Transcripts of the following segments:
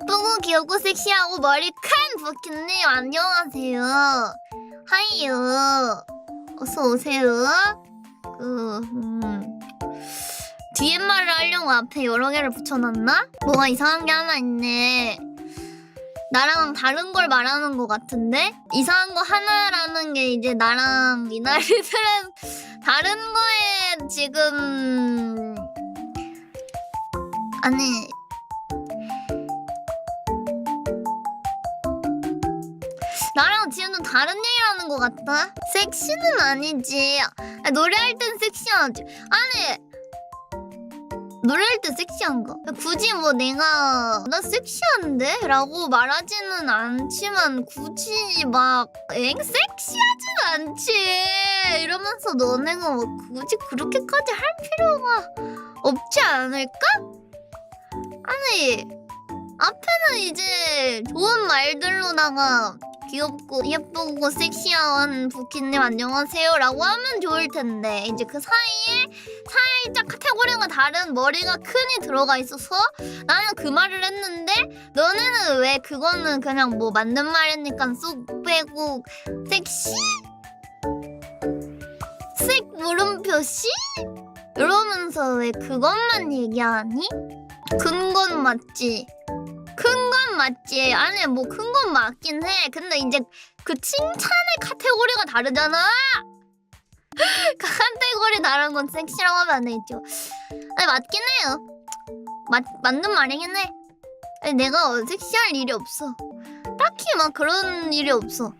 예쁘고 귀엽고 섹시하고 머리 큰 부키님 안녕하세요. 하이요. 어서 오세요. 그 음. DMR을 하려고 앞에 여러 개를 붙여놨나? 뭐가 이상한 게 하나 있네. 나랑 다른 걸 말하는 것 같은데? 이상한 거 하나라는 게 이제 나랑 미나리들은 다른 거에 지금 아니 다른 얘기를 하는 것 같다. 섹시는 아니지. 아, 노래할 땐 섹시하지. 아니 노래할 때 섹시한 거. 굳이 뭐 내가 나 섹시한데? 라고 말하지는 않지만 굳이 막엥 섹시하진 않지. 이러면서 너네가 뭐 굳이 그렇게까지 할 필요가 없지 않을까? 아니 앞에는 이제 좋은 말들로다가 귀엽고 예쁘고 섹시한 부키님 안녕하세요 라고 하면 좋을 텐데 이제 그 사이에 살짝 카테고리가 다른 머리가 큰이 들어가 있어서 나는 그 말을 했는데 너네는 왜 그거는 그냥 뭐 맞는 말이니까 쏙 빼고 섹시? 색 물음표 시? 이러면서 왜 그것만 얘기하니? 큰건 맞지. 맞지. 아니 뭐 큰 건 맞긴 해. 근데 이제 그 칭찬의 카테고리가 다르잖아. 카테고리 다른 건 섹시라고 하면 안 되겠죠. 아니 맞긴 해요. 맞 맞는 말이긴 해. 아니, 내가 섹시할 일이 없어. 딱히 막 그런 일이 없어.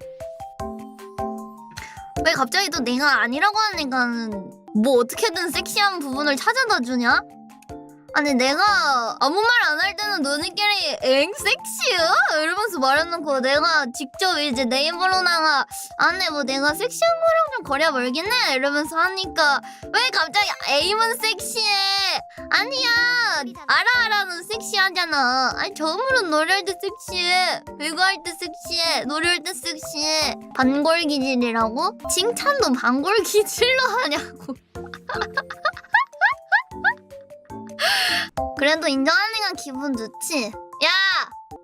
왜 갑자기 또 내가 아니라고 하니까는 뭐 어떻게든 섹시한 부분을 찾아다 주냐? 아니 내가 아무 말 안 할 때는 너네끼리 엥 섹시야? 이러면서 말해놓고 내가 직접 이제 내 입으로다가 안에 뭐 내가 섹시한 거랑 좀 거리가 멀긴 해. 이러면서 하니까 왜 갑자기 에임은 섹시해? 아니야. 알아 알아는 섹시하잖아. 아니 처음으로 노래할 때 섹시해. 배구할 때 섹시해. 노래할 때 섹시해. 반골 기질이라고? 칭찬도 반골 기질로 하냐고 그래도 인정하니까 기분 좋지. 야,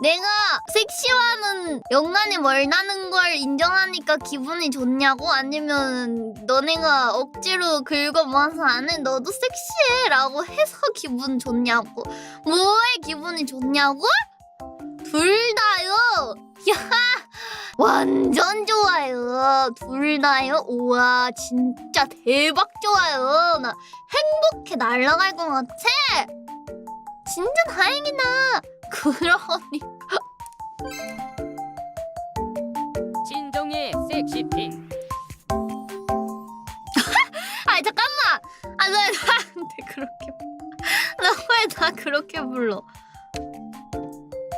내가 섹시와는 연관이 멀다는 걸 인정하니까 기분이 좋냐고? 아니면 너네가 억지로 긁어모아서 안 해? 너도 섹시해 라고 해서 기분 좋냐고? 뭐에 기분이 좋냐고? 둘 다요. 야, 완전 좋아요. 둘 다요. 우와, 진짜 대박 좋아요. 나 행복해 날아갈 것 같아. 진짜 다행이다. 그러니 진동의 섹시핑 아니 잠깐만. 아 왜 나한테 그렇게 나 왜 나 그렇게 불러?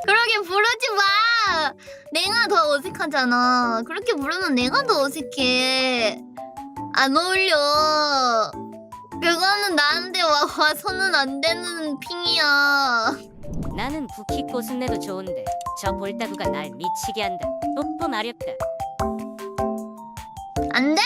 그렇게 부르지 마. 내가 더 어색하잖아. 그렇게 부르면 내가 더 어색해. 안 어울려. 그거는 나한테 와, 와서는 안 되는 핑이야. 나는 부키 꽃순내도 좋은데 저 볼따구가 날 미치게 한다 뽀뽀 마렵다 안 돼!